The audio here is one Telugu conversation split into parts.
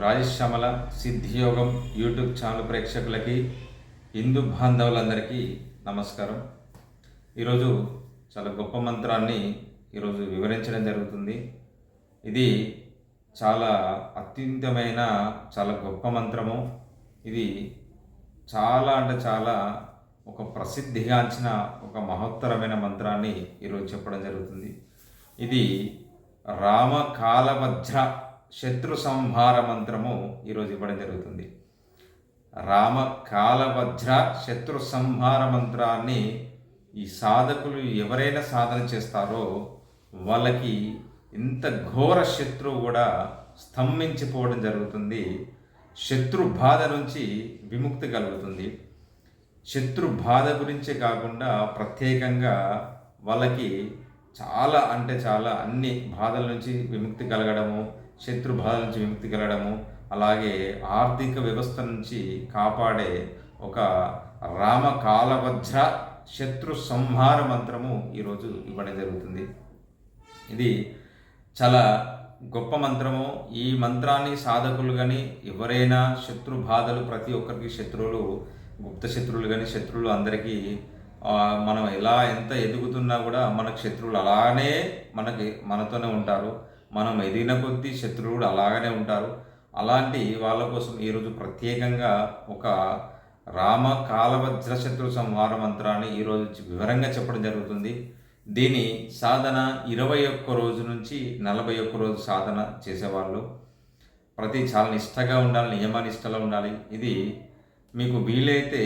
రాజశ్యామల సిద్ధియోగం యూట్యూబ్ ఛానల్ ప్రేక్షకులకి హిందూ బాంధవులందరికీ నమస్కారం. ఈరోజు చాలా గొప్ప మంత్రాన్ని ఈరోజు వివరించడం జరుగుతుంది. ఇది చాలా అత్యంతమైన చాలా గొప్ప మంత్రము. ఇది చాలా అంటే చాలా ఒక ప్రసిద్ధిగాంచిన ఒక మహత్తరమైన మంత్రాన్ని ఈరోజు చెప్పడం జరుగుతుంది. ఇది రామకాలవజ్ర శత్రు సంహార మంత్రము ఈరోజు ఇవ్వడం జరుగుతుంది. రామ కాలవజ్ర శత్రు సంహార మంత్రాన్ని ఈ సాధకులు ఎవరైనా సాధన చేస్తారో వాళ్ళకి ఇంత ఘోర శత్రువు కూడా స్తంభించిపోవడం జరుగుతుంది. శత్రు బాధ నుంచి విముక్తి కలుగుతుంది. శత్రు బాధ గురించే కాకుండా ప్రత్యేకంగా వాళ్ళకి చాలా అంటే చాలా అన్ని బాధల నుంచి విముక్తి కలగడము శత్రు బాధ నుంచి విముక్తి కలగడము అలాగే ఆర్థిక వ్యవస్థ నుంచి కాపాడే ఒక రామకాలవజ్ర శత్రు సంహార మంత్రము ఈరోజు ఇవ్వడం జరుగుతుంది. ఇది చాలా గొప్ప మంత్రము. ఈ మంత్రాన్ని సాధకులు కానీ ఎవరైనా శత్రు బాధలు ప్రతి ఒక్కరికి శత్రువులు గుప్త శత్రువులు కానీ శత్రువులు అందరికీ మనం ఎలా ఎంత ఎదుగుతున్నా కూడా మనకు శత్రువులు అలానే మనకి మనతోనే ఉంటారు. మనం ఎదిగిన కొద్దీ శత్రువుడు కూడా అలాగనే ఉంటారు. అలాంటి వాళ్ళ కోసం ఈరోజు ప్రత్యేకంగా ఒక రామ కాలవజ్ర శత్రు సంహార మంత్రాన్ని ఈరోజు వివరంగా చెప్పడం జరుగుతుంది. దీని సాధన ఇరవై ఒక్క రోజు నుంచి నలభై ఒక్క రోజు సాధన చేసేవాళ్ళు. ప్రతి చాలా నిష్టగా ఉండాలి నియమనిష్టలో ఉండాలి. ఇది మీకు వీలైతే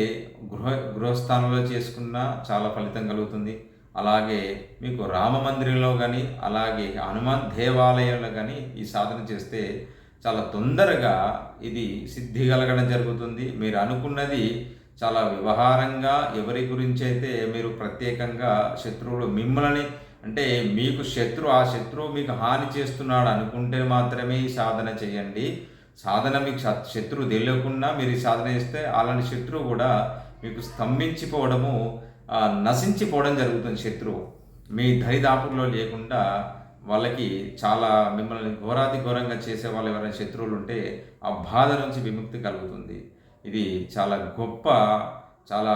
గృహ గృహస్థానంలో చేసుకున్నా చాలా ఫలితం కలుగుతుంది. అలాగే మీకు రామ మందిరంలో కానీ అలాగే హనుమాన్ దేవాలయంలో కానీ ఈ సాధన చేస్తే చాలా తొందరగా ఇది సిద్ధి కలగడం జరుగుతుంది. మీరు అనుకున్నది చాలా వ్యవహారంగా ఎవరి గురించి అయితే మీరు ప్రత్యేకంగా శత్రువులు మిమ్మల్ని అంటే మీకు శత్రు ఆ శత్రువు మీకు హాని చేస్తున్నాడు అనుకుంటే మాత్రమే ఈ సాధన చేయండి. సాధన మీకు శత్రువు తెలియకుండా మీరు ఈ సాధన చేస్తే అలాంటి శత్రువు కూడా మీకు స్తంభించిపోవడము నశించిపోవడం జరుగుతుంది శత్రువు. మీ దరిదాపుల్లో లేకుండా వాళ్ళకి చాలా మిమ్మల్ని ఘోరాతి ఘోరంగా చేసే వాళ్ళు ఎవరైనా శత్రువులు ఉంటే ఆ బాధ నుంచి విముక్తి కలుగుతుంది. ఇది చాలా గొప్ప చాలా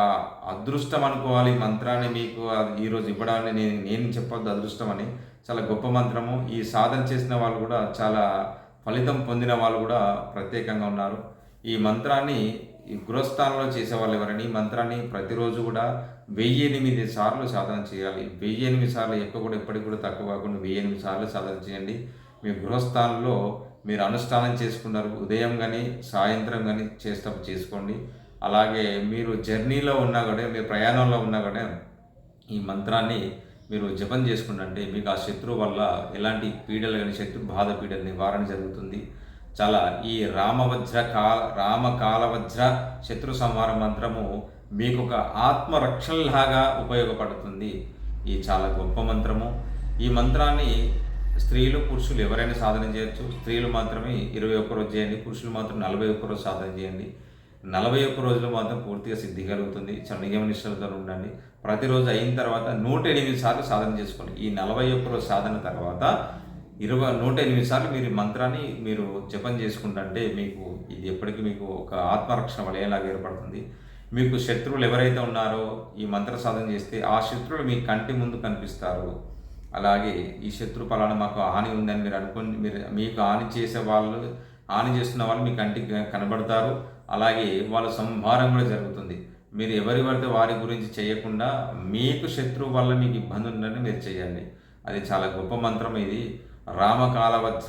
అదృష్టం అనుకోవాలి మంత్రాన్ని మీకు అది ఈరోజు ఇవ్వడాన్ని నేను నేను చెప్పొద్దు అదృష్టం అని. చాలా గొప్ప మంత్రము. ఈ సాధన చేసిన వాళ్ళు కూడా చాలా ఫలితం పొందిన వాళ్ళు కూడా ప్రత్యేకంగా ఉన్నారు. ఈ మంత్రాన్ని ఈ గృహస్థానంలో చేసే వాళ్ళు మంత్రాన్ని ప్రతిరోజు కూడా వెయ్యి ఎనిమిది సార్లు సాధన చేయాలి. వెయ్యి ఎనిమిది సార్లు ఎక్కువ కూడా ఎప్పటికి కూడా తక్కువ కాకుండా వెయ్యి ఎనిమిది సార్లు సాధన చేయండి. మీ గృహస్థానంలో మీరు అనుష్ఠానం చేసుకున్నారు ఉదయం కానీ సాయంత్రం కానీ చేసేటప్పుడు చేసుకోండి. అలాగే మీరు జర్నీలో ఉన్నా కూడా మీరు ప్రయాణంలో ఉన్నా కూడా ఈ మంత్రాన్ని మీరు జపం చేసుకుంటే మీకు ఆ శత్రువు వల్ల ఎలాంటి పీడలు కానీ శత్రు బాధ పీడల నివారణ జరుగుతుంది. చాలా ఈ రామవజ్ర కాల రామకాలవజ్ర శత్రు సంహార మంత్రము మీకు ఒక ఆత్మరక్షణలాగా ఉపయోగపడుతుంది. ఈ చాలా గొప్ప మంత్రము. ఈ మంత్రాన్ని స్త్రీలు పురుషులు ఎవరైనా సాధన చేయొచ్చు. స్త్రీలు మాత్రమే ఇరవై ఒక్క రోజు చేయండి. పురుషులు మాత్రం నలభై ఒక్క రోజు సాధన చేయండి. నలభై ఒక్క రోజులు మాత్రం పూర్తిగా సిద్ధి కలుగుతుంది. చాలా నియమ ఉండండి. ప్రతిరోజు అయిన తర్వాత నూట ఎనిమిది సార్లు సాధన చేసుకోండి. ఈ నలభై ఒక్క రోజు సాధన తర్వాత ఇరవై నూట ఎనిమిది సార్లు మీరు మంత్రాన్ని మీరు జపం చేసుకుంటుంటే మీకు ఇది ఎప్పటికీ మీకు ఒక ఆత్మరక్షణ వలయంలాగా ఏర్పడుతుంది. మీకు శత్రువులు ఎవరైతే ఉన్నారో ఈ మంత్ర సాధన చేస్తే ఆ శత్రువులు మీ కంటి ముందు కనిపిస్తారు. అలాగే ఈ శత్రు పలాన మాకు హాని ఉందని మీరు అనుకుని మీరు మీకు హాని చేసే వాళ్ళు హాని చేస్తున్న వాళ్ళు మీ కంటికి కనబడతారు. అలాగే వాళ్ళ సంహారం కూడా జరుగుతుంది. మీరు ఎవరి పడితే వారి గురించి చేయకుండా మీకు శత్రువు వల్ల మీకు ఇబ్బంది ఉందని మీరు చేయండి. అది చాలా గొప్ప మంత్రం ఇది. రామకాలవచ్చ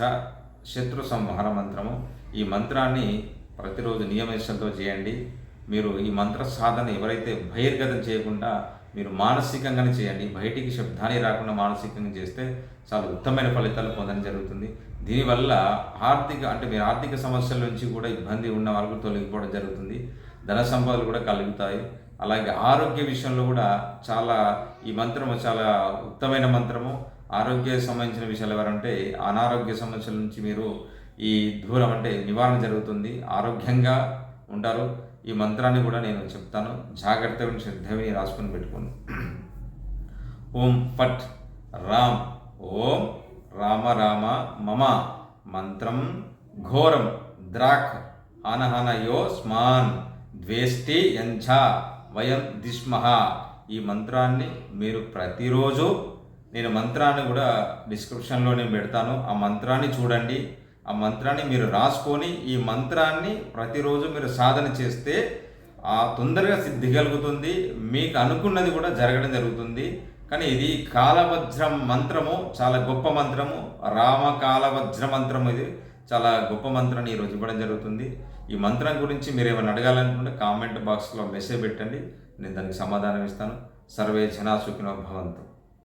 శత్రు సంహార మంత్రము. ఈ మంత్రాన్ని ప్రతిరోజు నియమనిష్టంతో చేయండి. మీరు ఈ మంత్ర సాధన ఎవరైతే బహిర్గతం చేయకుండా మీరు మానసికంగానే చేయండి. బయటికి శబ్దాన్ని రాకుండా మానసికంగా చేస్తే చాలా ఉత్తమమైన ఫలితాలు పొందడం జరుగుతుంది. దీనివల్ల ఆర్థిక అంటే మీరు ఆర్థిక సమస్యల నుంచి కూడా ఇబ్బంది ఉన్న వాళ్ళకు తొలగిపోవడం జరుగుతుంది. ధన సంపదలు కూడా కలుగుతాయి. అలాగే ఆరోగ్య విషయంలో కూడా చాలా ఈ మంత్రము చాలా ఉత్తమైన మంత్రము. ఆరోగ్య సంబంధించిన విషయాలు ఎవరంటే అనారోగ్య సమస్యల నుంచి మీరు ఈ దూరం అంటే నివారణ జరుగుతుంది. ఆరోగ్యంగా ఉంటారు ఈ మంత్రాన్ని కూడా నేను చెప్తాను. జాగ్రత్తగా శ్రద్ధని రాసుకొని పెట్టుకోండి. ఓం ఫట్ రామ్. ఓం రామ రామ మమ. మంత్రం ఘోరం. ద్రాక్. హనహనయో స్మాన్. ద్వేష్టి యంఛ. వయం దిష్మహ. ఈ మంత్రాన్ని మీరు ప్రతిరోజు నేను మంత్రాన్ని కూడా డిస్క్రిప్షన్లో నేను పెడతాను. ఆ మంత్రాన్ని చూడండి. ఆ మంత్రాన్ని మీరు రాసుకొని ఈ మంత్రాన్ని ప్రతిరోజు మీరు సాధన చేస్తే ఆ తొందరగా సిద్ధి కలుగుతుంది. మీకు అనుకున్నది కూడా జరగడం జరుగుతుంది. కానీ ఇది కాలవజ్రం మంత్రము చాలా గొప్ప మంత్రము. రామ కాలవజ్ర మంత్రం ఇది. చాలా గొప్ప మంత్రాన్ని ఈరోజు ఇవ్వడం జరుగుతుంది. ఈ మంత్రం గురించి మీరు ఏమైనా అడగాలనుకుంటే కామెంట్ బాక్స్లో మెసేజ్ పెట్టండి. నేను దానికి సమాధానం ఇస్తాను. సర్వే జనా సుఖినో భవంతు.